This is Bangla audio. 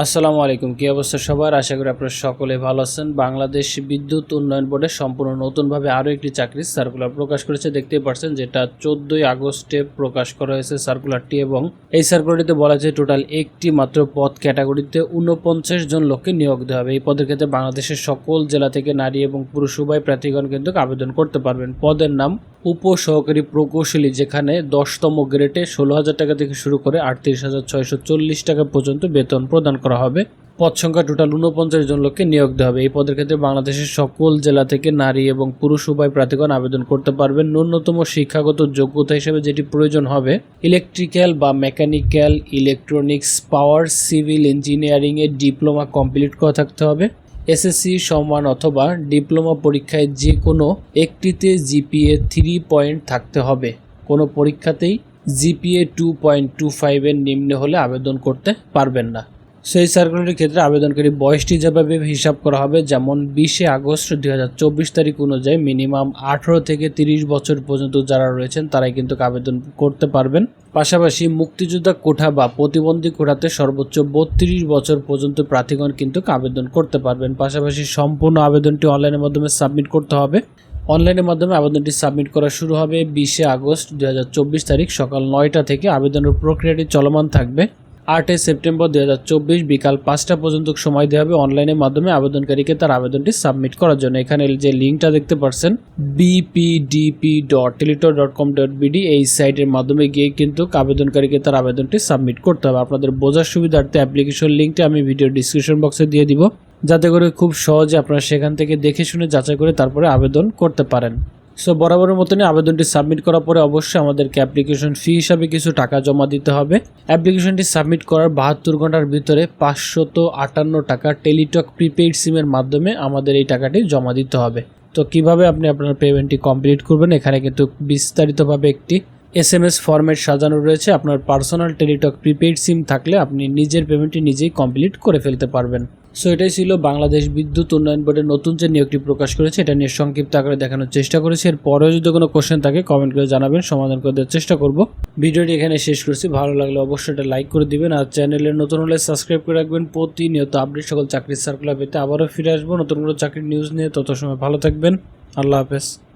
আসসালামু আলাইকুম। কি অবস্থা সবার? আশা করি আপনারা সকলে ভালো আছেন। বাংলাদেশ বিদ্যুৎ উন্নয়ন বোর্ডে সম্পূর্ণ নতুনভাবে আরও একটি চাকরির সার্কুলার প্রকাশ করেছে। দেখতেই পাচ্ছেন যেটা চোদ্দোই আগস্টে প্রকাশ করা হয়েছে সার্কুলারটি এবং এই সার্কুলারটিতে বলা হয়েছে টোটাল একটি মাত্র পদ ক্যাটাগরিতে উনপঞ্চাশ জন লোককে নিয়োগ দেওয়া হবে। এই পদের ক্ষেত্রে বাংলাদেশের সকল জেলা থেকে নারী এবং পুরুষ উভয় প্রার্থীগণ কিন্তু আবেদন করতে পারবেন। পদের নাম উপ সহকারী প্রকৌশলী, যেখানে দশতম গ্রেডে ষোলো হাজার টাকা থেকে শুরু করে আটত্রিশ হাজার ছয়শো চল্লিশ টাকা পর্যন্ত বেতন প্রদান করা হবে। পদ সংখ্যা টোটাল উনপঞ্চাশ জন লোককে নিয়োগ দেওয়া হবে। এই পদের ক্ষেত্রে বাংলাদেশের সকল জেলা থেকে নারী এবং পুরুষ উভয় প্রার্থীগণ আবেদন করতে পারবেন। ন্যূনতম শিক্ষাগত যোগ্যতা হিসেবে যেটি প্রয়োজন হবে ইলেকট্রিক্যাল বা mechanical electronics power civil engineering এর ডিপ্লোমা কমপ্লিট করা থাকতে হবে। এসএসসি সমান অথবা ডিপ্লোমা পরীক্ষায় যে কোনো একটিতে জিপিএ থ্রি পয়েন্ট থাকতে হবে। কোনো পরীক্ষাতেই জিপিএ টু পয়েন্ট টু ফাইভের নিম্নে হলে আবেদন করতে পারবেন না। সেই সার্কুলারের ক্ষেত্রে আবেদনকারী বয়সটি যেভাবে হিসাব করা হবে, যেমন বিশে আগস্ট দুই হাজার চব্বিশ তারিখ অনুযায়ী মিনিমাম আঠেরো থেকে তিরিশ বছর পর্যন্ত যারা রয়েছেন, তারাই কিন্তু আবেদন করতে পারবেন। পাশাপাশি মুক্তিযোদ্ধা কোঠা বা প্রতিবন্ধী কোঠাতে সর্বোচ্চ বত্রিশ বছর পর্যন্ত প্রার্থীগণ কিন্তু আবেদন করতে পারবেন। পাশাপাশি সম্পূর্ণ আবেদনটি অনলাইনের মাধ্যমে সাবমিট করতে হবে। অনলাইনের মাধ্যমে আবেদনটি সাবমিট করা শুরু হবে বিশে আগস্ট দুই হাজার চব্বিশ তারিখ সকাল নয়টা থেকে। আবেদনের প্রক্রিয়াটি চলমান থাকবে। আটই সেপ্টেম্বর দু হাজার চব্বিশ বিকাল পাঁচটা পর্যন্ত সময় দেওয়া হবে অনলাইনের মাধ্যমে আবেদনকারীকে তার আবেদনটি সাবমিট করার জন্য। এখানে যে লিঙ্কটা দেখতে পাচ্ছেন BPDP dot teletalk dot com dot BD এই সাইটের মাধ্যমে গিয়ে কিন্তু আবেদনকারীকে তার আবেদনটি সাবমিট করতে হবে। আপনাদের বোঝার সুবিধার্থে অ্যাপ্লিকেশন লিঙ্কটি আমি ভিডিও ডিসক্রিপশন বক্সে দিয়ে দিব। যাতে করে খুব সহজে আপনারা সেখান থেকে দেখে শুনে যাচাই করে তারপরে আবেদন করতে পারেন। সো বরাবরের মতনই আবেদনটি সাবমিট করার পরে অবশ্যই আমাদেরকে অ্যাপ্লিকেশন ফি হিসাবে কিছু টাকা জমা দিতে হবে। অ্যাপ্লিকেশনটি সাবমিট করার বাহাত্তর ঘণ্টার ভিতরে পাঁচশত আটান্ন টাকা টেলিটক প্রিপেইড সিমের মাধ্যমে আমাদের এই টাকাটি জমা দিতে হবে। তো, কীভাবে আপনি আপনার পেমেন্টটি কমপ্লিট করবেন? এখানে কিন্তু বিস্তারিতভাবে একটি এস এম এস ফরম্যাট সাজানো রয়েছে। আপনার পার্সোনাল টেলিটক প্রিপেইড সিম থাকলে আপনি নিজের পেমেন্টটি নিজেই কমপ্লিট করে ফেলতে পারবেন। সো এটাই ছিল বাংলাদেশ বিদ্যুৎ উন্নয়ন বোর্ডের নতুন যে নিয়োগটি প্রকাশ করেছে, এটা নিয়ে সংক্ষিপ্ত আকারে দেখানোর চেষ্টা করেছি। এর পরেও যদি কোনো কোশ্চেন থাকে কমেন্ট করে জানাবেন, সমাধান করে দেওয়ার চেষ্টা করব। ভিডিওটি এখানে শেষ করছি। ভালো লাগলে অবশ্যই এটা লাইক করে দিবেন আর চ্যানেলে নতুন হলে সাবস্ক্রাইব করে রাখবেন। প্রতিনিয়ত আপডেট সকল চাকরির সার্কুলার পেতে আবারও ফিরে আসব। নতুন কোনো চাকরির নিউজ নিয়ে তত সময় ভালো থাকবেন। আল্লাহ হাফেজ।